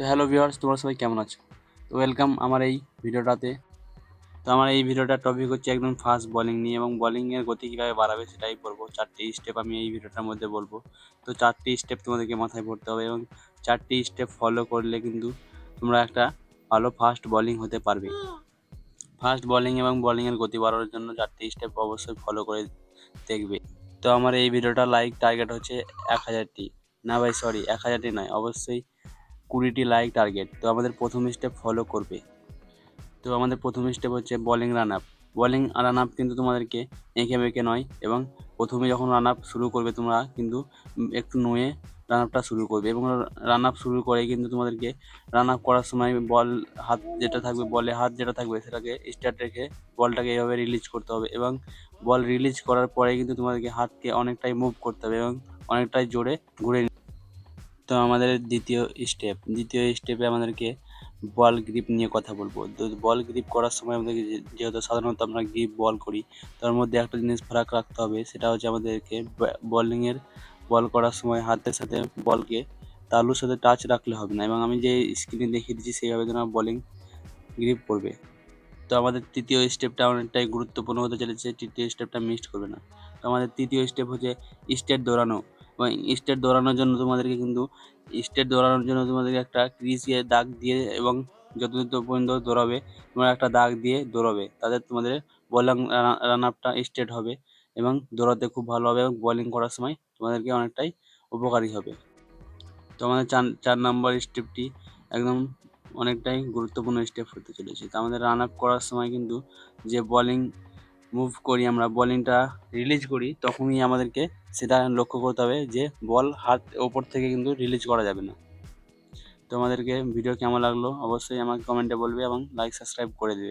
তো hello viewers, তোমরা সবাই কেমন আছো? তো ওয়েলকাম আমার এই ভিডিওটাতে। তো আমার এই ভিডিওটার টপিক হচ্ছে একদম ফাস্ট বলিং নিয়ে এবং বলিংয়ের গতি কীভাবে বাড়াবে সেটাই বলব। চারটি স্টেপ আমি এই ভিডিওটার মধ্যে বলব। তো চারটি স্টেপ তোমাদেরকে মাথায় পড়তে হবে এবং চারটি স্টেপ ফলো করলে কিন্তু তোমরা একটা ভালো ফাস্ট বলিং হতে পারবে। ফাস্ট বলিং এবং বলিংয়ের গতি বাড়ানোর জন্য চারটি স্টেপ অবশ্যই ফলো করে দেখবে। তো আমার এই ভিডিওটা লাইক টার্গেট হচ্ছে এক হাজারটি। না ভাই সরি এক হাজারটি নয়, অবশ্যই কুড়িটি লাইক টার্গেট তো আমাদের প্রথম স্টেপ ফলো করবে। তো আমাদের প্রথম স্টেপ হচ্ছে bowling run up bowling run up কিন্তু তোমাদেরকে এঁকে বেঁকে নয় এবং প্রথমে যখন রান আপ শুরু করবে তোমরা কিন্তু একটু নুয়ে রান আপটা শুরু করবে এবং রান আপ শুরু করে কিন্তু তোমাদেরকে রান আপ করার সময় বল হাত যেটা থাকবে বলে হাত যেটা থাকবে সেটাকে স্টার্ট রেখে বলটাকে এইভাবে রিলিজ করতে হবে এবং বল রিলিজ করার পরে কিন্তু তোমাদেরকে হাতকে অনেকটাই মুভ করতে হবে এবং অনেকটাই জোরে ঘুরে তো আমাদের দ্বিতীয় স্টেপ দ্বিতীয় স্টেপে আমাদেরকে বল গ্রিপ নিয়ে কথা বলব। তো বল গ্রিপ করার সময় আমাদেরকে যেহেতু সাধারণত আমরা গ্রিপ বল করি, তার মধ্যে একটা জিনিস ফারাক রাখতে হবে, সেটা হচ্ছে আমাদেরকে বলিংয়ের বল করার সময় হাতের সাথে বলকে তালুর সাথে টাচ রাখলে হবে না। এবং আমি যে স্ক্রিনে দেখিয়ে দিচ্ছি, সেইভাবে যেন বলিং গ্রিপ করবে। তো আমাদের তৃতীয় স্টেপটা অনেকটাই গুরুত্বপূর্ণ হতে চলেছে, তৃতীয় স্টেপটা মিস করবে না। তো আমাদের তৃতীয় স্টেপ হচ্ছে স্টেট দৌড়ানো। স্টেট দৌড়ানোর জন্য তোমাদেরকে কিন্তু স্টেট দৌড়ানোর জন্য তোমাদেরকে একটা ক্রিজে দাগ দিয়ে এবং যতদূর পর্যন্ত দৌড়াবে তোমরা একটা দাগ দিয়ে দৌড়াবে। তাতে তোমাদের বলিং রান আপটা স্টেট হবে এবং দৌড়াতে খুব ভালো হবে এবং বলিং করার সময় তোমাদেরকে অনেকটাই উপকারী হবে। তো আমাদের চার চার নম্বর স্টেপটি একদম অনেকটাই গুরুত্বপূর্ণ স্টেপ হতে চলেছে। তো আমাদের রান আপ করার সময় কিন্তু যে বলিং মুভ করি, আমরা বলিংটা রিলিজ করি, তখনই আমাদেরকে সেটা লক্ষ্য করতে হবে যে বল হাত ওপর থেকে কিন্তু রিলিজ করা যাবে না। তোমাদেরকে ভিডিও কেমন লাগল অবশ্যই আমাকে কমেন্টে বলবে এবং লাইক সাবস্ক্রাইব করে দেবে।